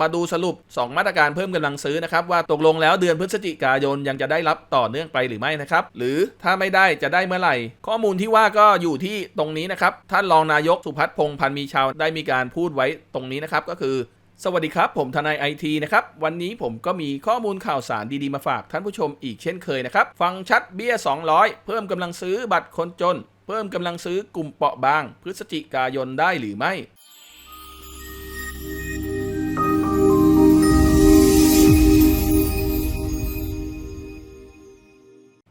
มาดูสรุป 2 มาตรการเพิ่มกำลังซื้อนะครับ ว่าตกลงแล้วเดือนพฤศจิกายนยังจะได้รับต่อเนื่องไปหรือไม่นะครับ หรือถ้าไม่ได้จะได้เมื่อไหร่ ข้อมูลที่ว่าก็อยู่ที่ตรงนี้นะครับ ท่านรองนายกสุพัฒน์พงพันมีชาวได้มีการพูดไว้ตรงนี้นะครับก็คือสวัสดีครับ ผมทนายไอทีนะครับ วันนี้ผมก็มีข้อมูลข่าวสารดีๆ มาฝากท่านผู้ชมอีกเช่นเคยนะครับ ฟังชัดเบี้ย 200 เพิ่มกำลังซื้อบัตรคนจน เพิ่มกำลังซื้อกลุ่มเปราะบาง พฤศจิกายนได้หรือไม่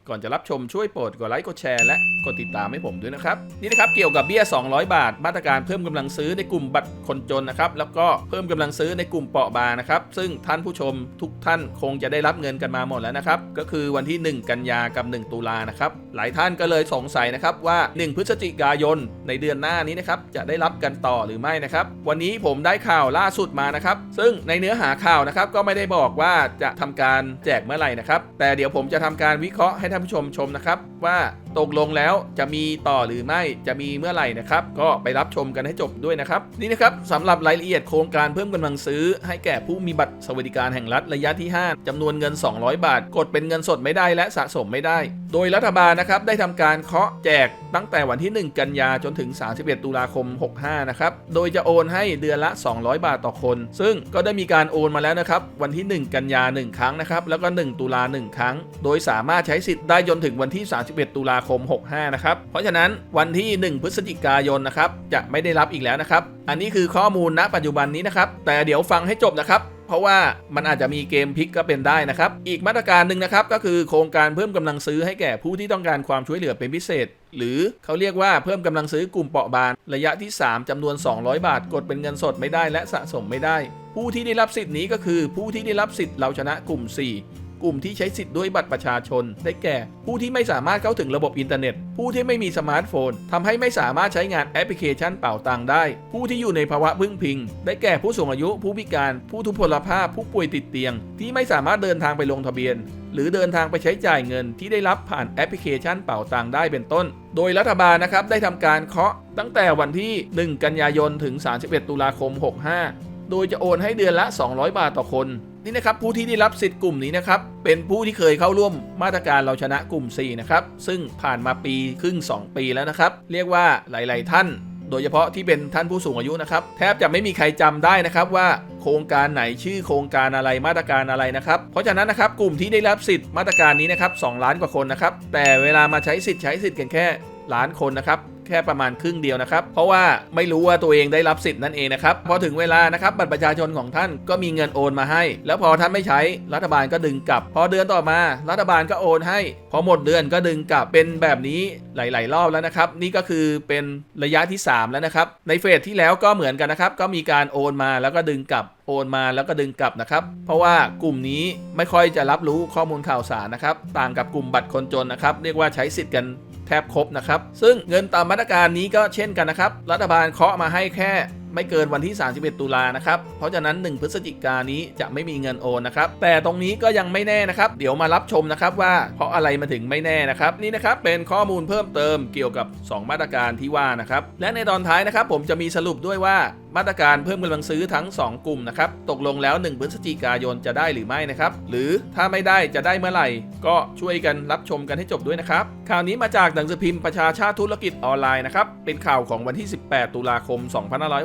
ก่อนจะรับชมช่วยโปรดกดไลค์กดแชร์และกดติดตามให้ผมด้วยนะครับ นี่นะครับเกี่ยวกับเบี้ย 200 บาท มาตรการเพิ่มกำลังซื้อในกลุ่มบัตรคนจนนะครับแล้วก็เพิ่มกำลังซื้อในกลุ่มเปราะบางนะครับซึ่งท่านผู้ชมทุกท่านคงจะได้รับเงินกันมาหมดแล้วนะครับก็คือวันที่ 1 กันยากับ 1 ตุลานะครับหลายท่านก็เลยสงสัยนะครับว่า 1 พฤศจิกายนในเดือนหน้านี้นะครับจะได้รับกันต่อหรือไม่นะครับวันนี้ผมได้ข่าวล่าสุดมานะครับซึ่งในเนื้อหาข่าวนะครับก็ไม่ได้บอกว่าจะทำการแจกเมื่อไหร่นะครับแต่เดี๋ยวผมจะทำการวิเคราะห์ให้ท่านผู้ชมชมนะครับว่า ตกลงแล้วจะมีต่อหรือไม่จะมีเมื่อไหร่นะครับ ก็ไปรับชมกันให้จบด้วยนะครับ นี่นะครับสำหรับรายละเอียดโครงการเพิ่มกำลังซื้อ ให้แก่ผู้มีบัตรสวัสดิการแห่งรัฐระยะที่ 5จำนวนเงิน 200 บาท กดเป็นเงินสดไม่ได้และสะสมไม่ได้ โดยรัฐบาลนะครับได้ทำการเคาะแจกตั้งแต่วันที่ 1 กันยาจนถึง 31 ตุลาคม 65 นะครับ โดยจะโอนให้เดือนละ 200 บาทต่อคน ซึ่งก็ได้มีการโอนมาแล้วนะครับ วันที่ 1 กันยา 1 ครั้งนะครับ แล้วก็ 1 ตุลา 1 ครั้ง โดยสามารถใช้สิทธิ์ได้จนถึงวันที่ 31 ตุลาคม 65 นะครับ เพราะฉะนั้นวันที่ 1 พฤศจิกายนนะครับจะไม่ได้รับอีกแล้วนะครับ อันนี้คือข้อมูลณปัจจุบันนี้นะครับ แต่เดี๋ยวฟังให้จบนะครับเพราะว่ามันอาจจะมีเกมพลิกก็เป็นได้นะครับ อีกมาตรการหนึ่งนะครับ ก็คือโครงการเพิ่มกำลังซื้อให้แก่ผู้ที่ต้องการความช่วยเหลือเป็นพิเศษ หรือเขาเรียกว่าเพิ่มกำลังซื้อกลุ่มเปราะบางระยะที่ 3จำนวน 200 บาท กดเป็นเงินสดไม่ได้และสะสมไม่ได้ ผู้ที่ได้รับสิทธิ์นี้ก็คือผู้ที่ได้รับสิทธิ์เราชนะกลุ่ม 4 กลุ่มที่ใช้สิทธิ์ด้วยบัตรประชาชน ได้แก่ ผู้ที่ไม่สามารถเข้าถึงระบบอินเทอร์เน็ต ผู้ที่ไม่มีสมาร์ทโฟนทำให้ไม่สามารถใช้งานแอปพลิเคชันเป่าตังได้ ผู้ที่อยู่ในภาวะพึ่งพิง ได้แก่ผู้สูงอายุ ผู้พิการ ผู้ทุพพลภาพ ผู้ป่วยติดเตียง ที่ไม่สามารถเดินทางไปลงทะเบียน หรือเดินทางไปใช้จ่ายเงินที่ได้รับผ่านแอปพลิเคชันเป่าตังได้เป็นต้น โดยรัฐบาลนะครับได้ทำการเคาะตั้งแต่วันที่ 1 กันยายน ถึง 31 ตุลาคม 65 โดยจะโอนให้เดือนละ 200 บาทต่อคน นี่นะครับผู้ที่ได้รับสิทธิ์กลุ่มนี้นะครับเป็นผู้ที่เคยเข้าร่วมมาตรการเราชนะกลุ่ม 4 นะครับ ซึ่งผ่านมาปีครึ่ง 2 ปีแล้วนะครับ เรียกว่าหลาย ๆ ท่านโดยเฉพาะที่เป็นท่านผู้สูงอายุนะครับ แทบจะไม่มีใครจำได้นะครับว่าโครงการไหนชื่อโครงการอะไรมาตรการอะไรนะครับ เพราะฉะนั้นนะครับกลุ่มที่ได้รับสิทธิ์มาตรการนี้นะครับ2ล้านกว่าคนนะครับแต่เวลามาใช้สิทธิ์ใช้สิทธิ์กันแค่ล้านคนนะครับ แค่ประมาณครึ่งเดียวนะครับ เพราะว่าไม่รู้ว่าตัวเองได้รับสิทธิ์นั่นเองนะครับพอถึงเวลานะครับบัตรประชาชนของท่านก็มีเงินโอนมาให้ แล้วพอท่านไม่ใช้รัฐบาลก็ดึงกลับ พอเดือนต่อมา รัฐบาลก็โอนให้ พอหมดเดือนก็ดึงกลับเป็นแบบนี้หลาย ๆ รอบแล้วนะครับ นี่ก็คือเป็นระยะที่ 3 แล้วนะครับ ในเฟสที่แล้วก็เหมือนกันนะครับ ก็มีการโอนมาแล้วก็ดึงกลับโอนมาแล้วก็ดึงกลับนะครับ เพราะว่ากลุ่มนี้ไม่ค่อยจะรับรู้ข้อมูลข่าวสารนะครับ ต่างกับกลุ่มบัตรคนจนนะครับ เรียกว่าใช้สิทธิ์กัน แทบครบนะครับ ซึ่งเงินตามมาตรการนี้ก็เช่นกันนะครับ รัฐบาลเคาะมาให้แค่ไม่เกินวันที่ 31 ตุลานะครับ เพราะฉะนั้น 1 พฤศจิกานนี้จะไม่มีเงินโอนนะครับ แต่ตรงนี้ก็ยังไม่แน่นะครับ เดี๋ยวมารับชมนะครับว่าเพราะอะไรมาถึงไม่แน่นะครับ นี่นะครับเป็นข้อมูลเพิ่มเติมเกี่ยวกับ 2 มาตรการที่ว่านะครับ และในตอนท้ายนะครับ ผมจะมีสรุปด้วยว่า มาตรการเพิ่มกำลังซื้อทั้ง 2 กลุ่มนะครับ ตกลงแล้ว 1 พฤศจิกายนจะได้หรือไม่นะครับ หรือถ้าไม่ได้จะได้เมื่อไหร่ ก็ช่วยกันรับชมกันให้จบด้วยนะครับ ข่าวนี้มาจากหนังสือพิมพ์ประชาชาติธุรกิจออนไลน์นะครับ เป็นข่าวของวันที่ 18 ตุลาคม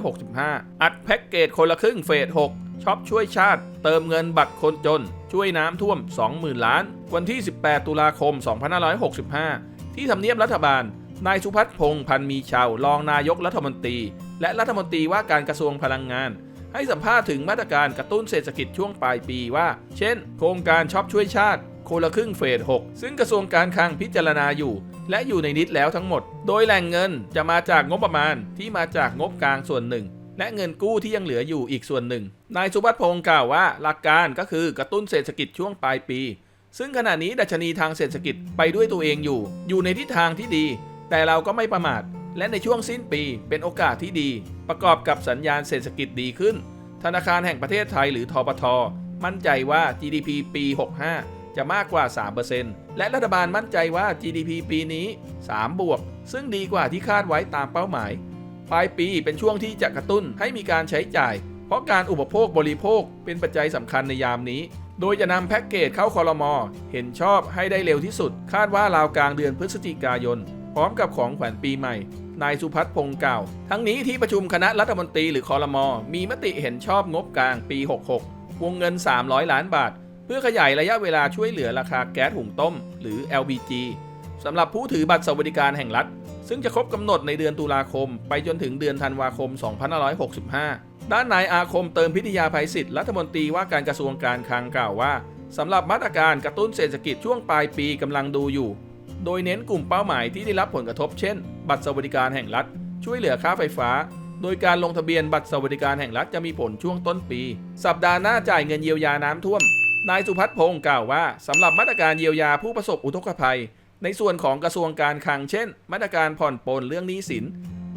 2565 อัดแพ็กเกจคนละครึ่งเฟส 6ช็อปช่วยชาติ เติมเงินบัตรคนจน ช่วยน้ำท่วม 20,000 ล้าน วันที่ 18 ตุลาคม 2565 ที่ทำเนียบรัฐบาล นายสุพัฒน์พงษ์พันธ์มีชาวรองนายกรัฐมนตรี และรัฐมนตรีว่าการกระทรวงพลังงาน ให้สัมภาษณ์ถึงมาตรการกระตุ้นเศรษฐกิจช่วงปลายปีว่า เช่น โครงการช็อปช่วยชาติคนละครึ่งเฟส 6 ซึ่งกระทรวงการคลังพิจารณาอยู่ และอยู่ในนิดแล้วทั้งหมด โดยแหล่งเงินจะมาจากงบประมาณที่มาจากงบกลางส่วนหนึ่ง และเงินกู้ที่ยังเหลืออยู่อีกส่วนหนึ่ง นายสุวัฒน์พงศ์กล่าวว่า หลักการก็คือกระตุ้นเศรษฐกิจช่วงปลายปี ซึ่งขณะนี้ดัชนีทางเศรษฐกิจไปด้วยตัวเองอยู่ อยู่ในทิศทางที่ดี แต่เราก็ไม่ประมาท และในช่วงสิ้นปีเป็นโอกาสที่ดี ประกอบกับสัญญาณเศรษฐกิจดีขึ้น ธนาคารแห่งประเทศไทยหรือทปท มั่นใจว่า GDP ปี 65 จะมากกว่า 3%และรัฐบาลมั่นใจว่า GDP ปีนี้ 3 บวก ซึ่งดีกว่าที่คาดไว้ตามเป้าหมาย ปลายปีเป็นช่วงที่จะกระตุ้นให้มีการใช้จ่าย เพราะการอุปโภคบริโภคเป็นปัจจัยสำคัญในยามนี้โดยจะนำแพ็กเกจเข้าคอรมอเห็นชอบให้ได้เร็วที่สุด คาดว่าราวกลางเดือนพฤศจิกายน พร้อมกับของขวัญปีใหม่ นายสุพัฒน์พงศ์กล่าว ทั้งนี้ที่ประชุมคณะรัฐมนตรีหรือคอรมอมีมติเห็นชอบงบกลางปี 66 วงเงิน 300 ล้านบาท เพื่อขยายระยะเวลาช่วยเหลือราคาแก๊สหุงต้ม หรือ LPG สำหรับผู้ถือบัตรสวัสดิการแห่งรัฐ ซึ่งจะครบกำหนดในเดือนตุลาคม ไปจนถึงเดือนธันวาคม 2565 ด้านนายอาคมเติมพิทยาภัยศิษย์รัฐมนตรีว่าการกระทรวงการคลังกล่าวว่าสำหรับมาตรการกระตุ้นเศรษฐกิจช่วงปลายปีกำลังดูอยู่ โดยเน้นกลุ่มเป้าหมายที่ได้รับผลกระทบเช่น บัตรสวัสดิการแห่งรัฐ ช่วยเหลือค่าไฟฟ้า โดยการลงทะเบียนบัตรสวัสดิการแห่งรัฐจะมีผลช่วงต้นปี สัปดาห์หน้าจ่ายเงินเยียวยาน้ำท่วม นายสุพัฒน์พงศ์กล่าวว่าสำหรับมาตรการเยียวยาผู้ประสบอุทกภัย ในส่วนของกระทรวงการคลังเช่น มาตรการผ่อนปลนเรื่องหนี้สิน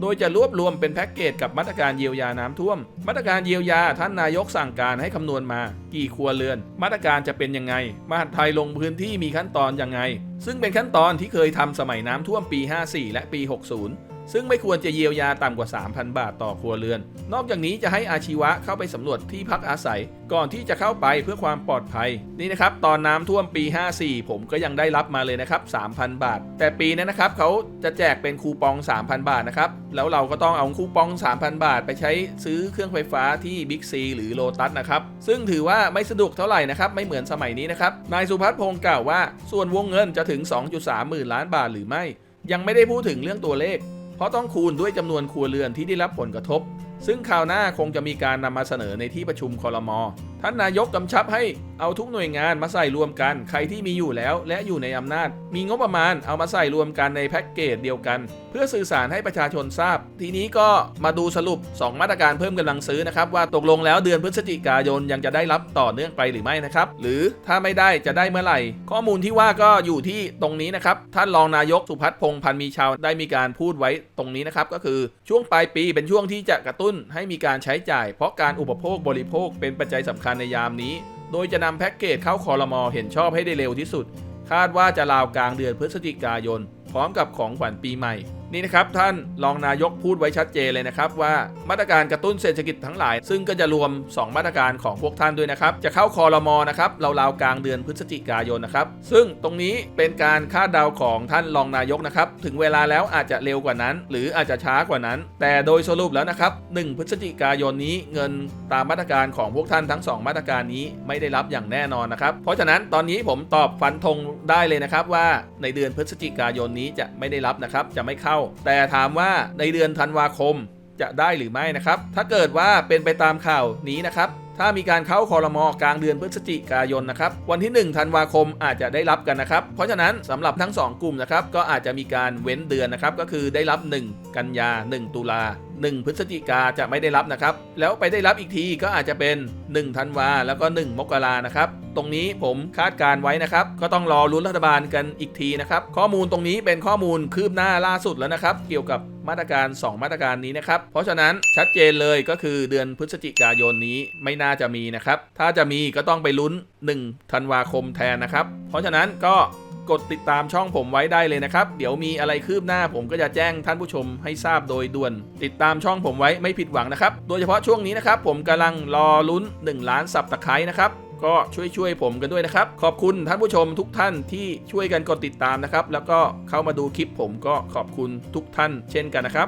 โดยจะรวบรวมเป็นแพ็กเกจกับมาตรการเยียวยาน้ำท่วม มาตรการเยียวยาท่านนายกสั่งการให้คำนวณมา กี่ครัวเรือน มาตรการจะเป็นยังไง มหาดไทยลงพื้นที่มีขั้นตอนยังไง ซึ่งเป็นขั้นตอนที่เคยทำสมัยน้ำท่วมปี 54 และปี 60 ซึ่งไม่ควรจะเยียวยาต่ำกว่า 3,000 บาทต่อครัวเรือน นอกจากนี้จะให้อาชีวะเข้าไปสำรวจที่พักอาศัย ก่อนที่จะเข้าไปเพื่อความปลอดภัย นี่นะครับ ตอนน้ำท่วมปี 54 ผมก็ยังได้รับมาเลยนะครับ 3,000 บาท แต่ปีนั้นนะครับเขาจะแจกเป็นคูปอง 3,000 บาทนะครับ แล้วเราก็ต้องเอาคูปอง 3,000 บาท ไปใช้ซื้อเครื่องไฟฟ้าที่บิ๊กซีหรือโลตัสนะครับ ซึ่งถือว่าไม่สะดวกเท่าไหร่นะครับ ไม่เหมือนสมัยนี้นะครับ นายสุพัฒน์พงศ์กล่าวว่า ส่วนวงเงินจะถึง 2.3 หมื่นล้านบาทหรือไม่ ยังไม่ได้พูดถึงเรื่องตัวเลข เพราะต้องคูณด้วยจำนวนครัวเรือนที่ได้รับผลกระทบ ซึ่งคราวหน้าคงจะมีการนำมาเสนอในที่ประชุมคอรมอท่านนายกกำชับให้เอาทุกหน่วยงานมาใส่รวมกัน ใครที่มีอยู่แล้วและอยู่ในอำนาจ มีงบประมาณเอามาใส่รวมกันในแพ็กเกจเดียวกัน เพื่อสื่อสารให้ประชาชนทราบ ทีนี้ก็มาดูสรุป 2 มาตรการเพิ่มกำลังซื้อนะครับ ว่าตกลงแล้วเดือนพฤศจิกายนยังจะได้รับต่อเนื่องไปหรือไม่นะครับ หรือถ้าไม่ได้จะได้เมื่อไหร่ ข้อมูลที่ว่าก็อยู่ที่ตรงนี้นะครับท่านรองนายกสุพัฒน์พงษ์พันมีชาวได้มีการพูดไว้ตรงนี้นะครับก็คือช่วงปลายปีเป็นช่วงที่จะกระตุ้นให้มีการใช้จ่าย เพราะการอุปโภคบริโภคเป็นปัจจัยสำคัญในยามนี้ โดยจะนำแพ็กเกจเข้าคอรมอเห็นชอบให้ได้เร็วที่สุด คาดว่าจะราวกลางเดือนพฤศจิกายน พร้อมกับของขวัญปีใหม่ นี่นะครับท่านรองนายกพูดไว้ชัดเจนเลยนะครับว่ามาตรการกระตุ้นเศรษฐกิจทั้งหลาย ซึ่งก็จะรวม 2 มาตรการของพวกท่านด้วยนะครับ จะเข้าคอรมอนะครับราวๆกลางเดือนพฤศจิกายนนะครับ ซึ่งตรงนี้เป็นการคาดเดาของท่านรองนายกนะครับ ถึงเวลาแล้วอาจจะเร็วกว่านั้น หรืออาจจะช้ากว่านั้น แต่โดยสรุปแล้วนะครับ 1 พฤศจิกายนนี้เงินตามมาตรการของพวกท่านทั้ง 2 มาตรการนี้ไม่ได้รับอย่างแน่นอนนะครับ เพราะฉะนั้นตอนนี้ผมตอบฟันธงได้เลยนะครับว่าในเดือนพฤศจิกายนนี้จะไม่ได้รับนะครับจะไม่เข้าแต่ถามว่าในเดือนธันวาคมจะได้หรือไม่นะครับ ถ้าเกิดว่าเป็นไปตามข่าวนี้นะครับ ถ้ามีการเข้าคอรมอกลางเดือนพฤศจิกายนนะครับ วันที่ 1 ธันวาคมอาจจะได้รับกันนะครับ เพราะฉะนั้นสำหรับทั้ง 2 กลุ่มนะครับ ก็อาจจะมีการเว้นเดือนนะครับ ก็คือได้รับ 1 กันยา 1 ตุลา 1 พฤศจิกาจะไม่ได้รับนะครับ แล้วไปได้รับอีกทีก็อาจจะเป็น 1 ธันวาแล้วก็ 1 มกรานะครับ ตรงนี้ผมคาดการไว้นะครับ ก็ต้องรอรุ้นรัฐบาลกันอีกทีนะครับ ข้อมูลตรงนี้เป็นข้อมูลคืบหน้าล่าสุดแล้วนะครับ เกี่ยวกับมาตรการ 2 มาตรการนี้นะครับ เพราะฉะนั้นชัดเจนเลยก็คือเดือนพฤศจิกายนนี้ไม่น่าจะมีนะครับ ถ้าจะมีก็ต้องไปลุ้น 1 ธันวาคมแทนนะครับ เพราะฉะนั้นก็ กดติดตามช่องผมไว้ได้เลยนะครับ เดี๋ยวมีอะไรคืบหน้าผมก็จะแจ้งท่านผู้ชมให้ทราบโดยด่วน ติดตามช่องผมไว้ไม่ผิดหวังนะครับ โดยเฉพาะช่วงนี้นะครับ ผมกำลังรอลุ้น 1 ล้านสับตะไคร้นะครับก็ช่วยช่วยผมกันด้วยนะครับ ขอบคุณท่านผู้ชมทุกท่านที่ช่วยกันกดติดตามนะครับ แล้วก็เข้ามาดูคลิปผมก็ขอบคุณทุกท่านเช่นกันนะครับ